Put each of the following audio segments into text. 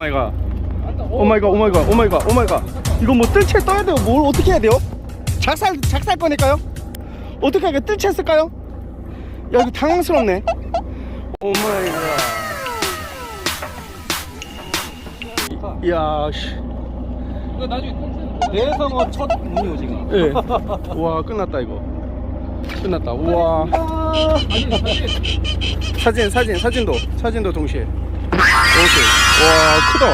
오마이갓 오마이갓 오마이갓 오마이갓 오마이갓 이거 뭐 뜰채 떠야 돼요 뭘 어떻게 해야 돼요? 작살 작살 뻔할까요? 어떻게 하게 뜰채 쓸까요? 야 이거 당황스럽네 오마이갓 이야 씨 이거 나중에 대성어 첫 문이요 지금. 예. 와 끝났다 이거 끝났다. 우와. 사진 사진 사진도 사진도 동시에. 오케이 와 크다.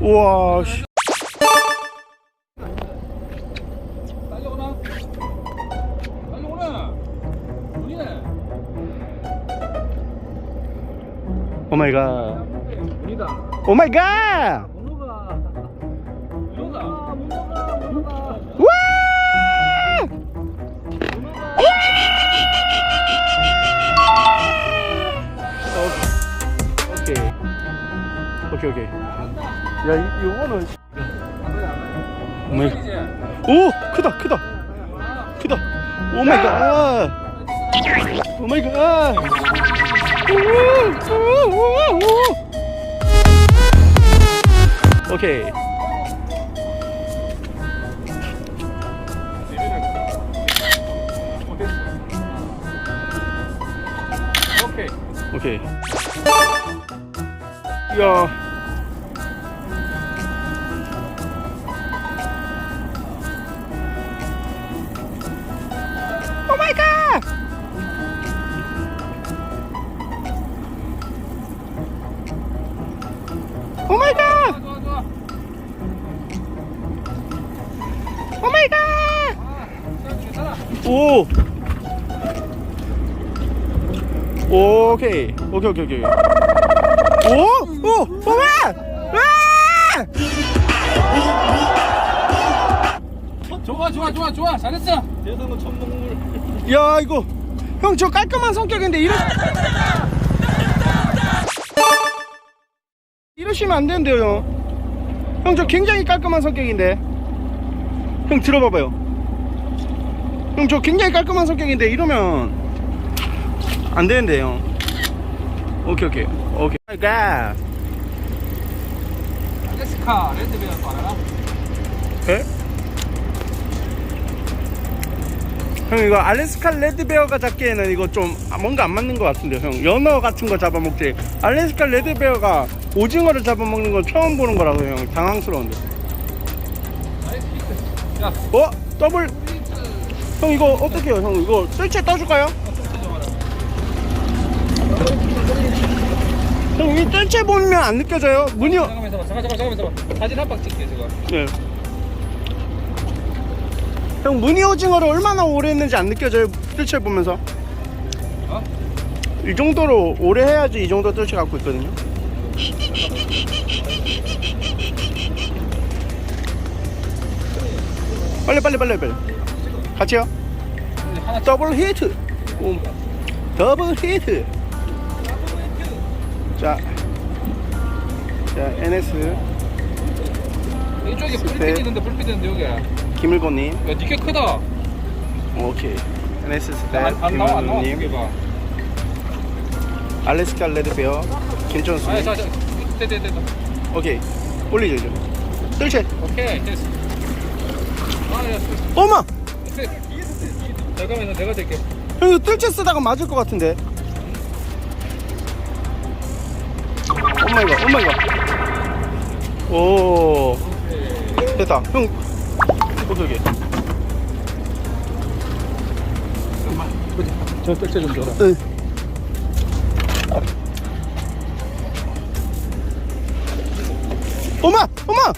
우와 씨. 오마이갓. 오마이갓 오케이 오케이. 야 이, 이거는 오마이 이제. 오 크다 크다. 크다. 오마이 갓. 오마이 갓. 오케이 오케이. 오케이. 야 오. 오케이. 오케이 오케이 오케이. 오 오! 오마 좋아 좋아 좋아 좋아. 잘했어. 첫 먹물. 야 이거. 형 저 깔끔한 성격인데 이러 이러시면 안 되는데요 형저 굉장히 깔끔한 성격인데. 형 들어봐봐요 형 저 굉장히 깔끔한 성격인데 이러면 안 되는데 형 오케이 오케이. 오케이. 가 알래스카 레드베어 또 알아? 에? 형 이거 알래스카 레드베어가 잡기에는 이거 좀 뭔가 안 맞는 것 같은데요 형. 연어 같은 거 잡아먹지. 알래스카 레드베어가 오징어를 잡아먹는 건 처음 보는 거라서 형. 당황스러운데. 야, 어? 더블 형 이거 어떻게 해요 형 이거 뜰채 떠줄까요? 형이 뜰채 보면 안 느껴져요? 문이 어- 잠깐만 있어봐. 잠깐 잠깐 잠깐 있어봐. 사진 한 방 찍게 지금. 네. 형 무늬 오징어를 얼마나 오래 했는지 안 느껴져요? 뜰채 보면서 어? 이 정도로 오래 해야지 이 정도 뜰채 갖고 있거든요 빨리 빨리 빨리 빨리 하나 더블 히트 오, 더블 히트 자, 자 NS 이쪽에. 불빛 있는데 불빛 있는데 여기. 야, 김일곤님 니게 크다. 오케이 NS 스텝 안, 안 나와 안 나와. 김일곤님. 알래스카 레드베어 김천수 아, 자, 자. 됐다. 오케이 올리죠 이제 뜰채 오케이 됐어. 아, 야, 됐어. 잠깐만 내가 될게. 형 뜰채 쓰다가 맞을 것 같은데 오마이갓 오마이갓 오 됐다 형 오케이 저 백제 좀 줘라. 응. 어마 어마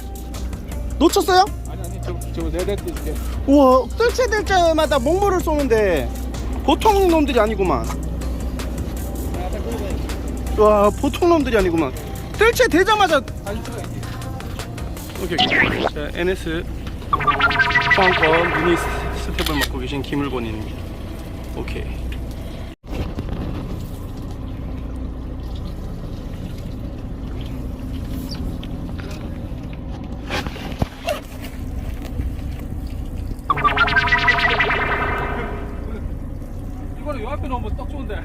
놓쳤어요? 아니 아니 저 저거 내가 줄게. 우와 뜰채 될 때마다 목물을 쏘는데 보통 놈들이 아니구만. 와 보통 놈들이 아니구만. 뜰채 되자마자. 오케이 오케이. 자 NS 포항권 스- 스텝을 맡고 계신 김을권입니다 오케이 앞에 놓으면 딱 좋은데.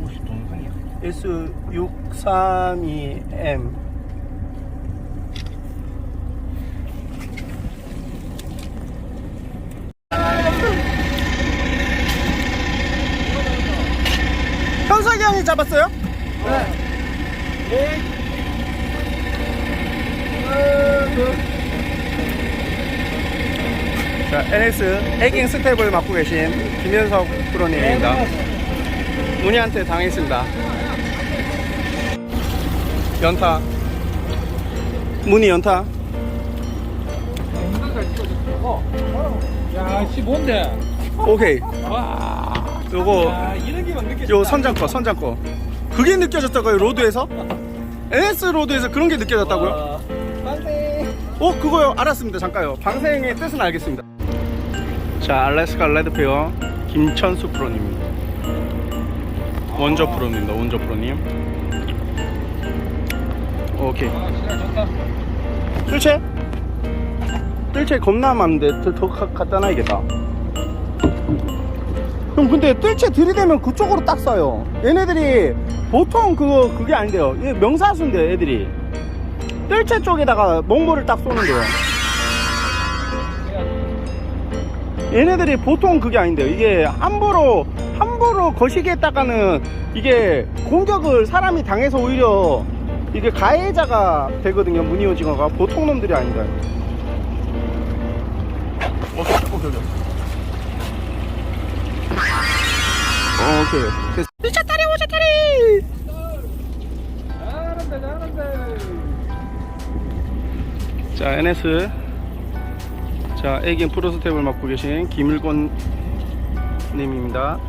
혹시 동영상이야? S632M 현석이 형이 잡았어요? 자, NS 에깅 스텝을 맡고 계신 김현석 프로님입니다. 문희한테 당했습니다. 연타. 문희 연타. 야, 씨 뭔데? 오케이. 와. 요거 야, 이런 게막 느껴. 요 선장 거, 선장 거. 그게 느껴졌다고요, 로드에서? NS 로드에서 그런 게 느껴졌다고요? 어, 그거요. 알았습니다. 잠깐요. 방생의 뜻은 알겠습니다. 자, 알래스카 레드페어 김천수 프로님입니다. 원조 프로입니다. 원조 프로님. 오케이. 뜰채? 뜰채 겁나 많은데 더, 갖다 놔야겠다 형 근데 뜰채 들이대면 그쪽으로 딱 쏴요 얘네들이 보통 그거 그게 아닌데요 얘 명사수인데 애들이 뜰채 쪽에다가 몽골을 딱 쏘는데요 얘네들이 보통 그게 아닌데요. 이게 함부로 함부로 거시기 했다가는 이게 공격을 사람이 당해서 오히려 이게 가해자가 되거든요. 무늬 오징어가. 보통 놈들이 아니다 오케이 오케이 어, 오케이. 됐어 미쳤다리 오셨다리! 잘한다, 잘한다. 자 NS 자 애견 프로스텝을 맡고 계신 김일권 님입니다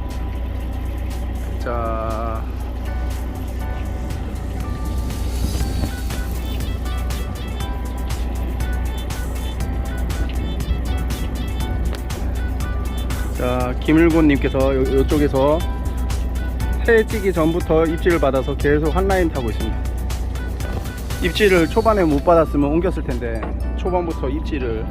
자 자, 김일곤 님께서 요, 요쪽에서 해 찌기 전부터 입질을 받아서 계속 한 라인 타고 있습니다. 입질을 초반에 못 받았으면 옮겼을 텐데 초반부터 입질을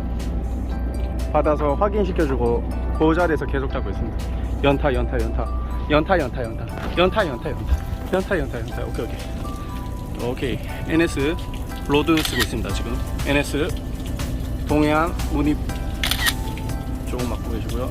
받아서 확인시켜주고 그 자리에서 계속 잡고 있습니다. 연타, 연타, 연타, 연타, 연타, 연타, 연타, 연타, 연타, 연타, 연타, 연타. 오케이, 오케이. 오케이. NS 로드 쓰고 있습니다. 지금 NS 동해안 문입 조금 맡고 계시고요.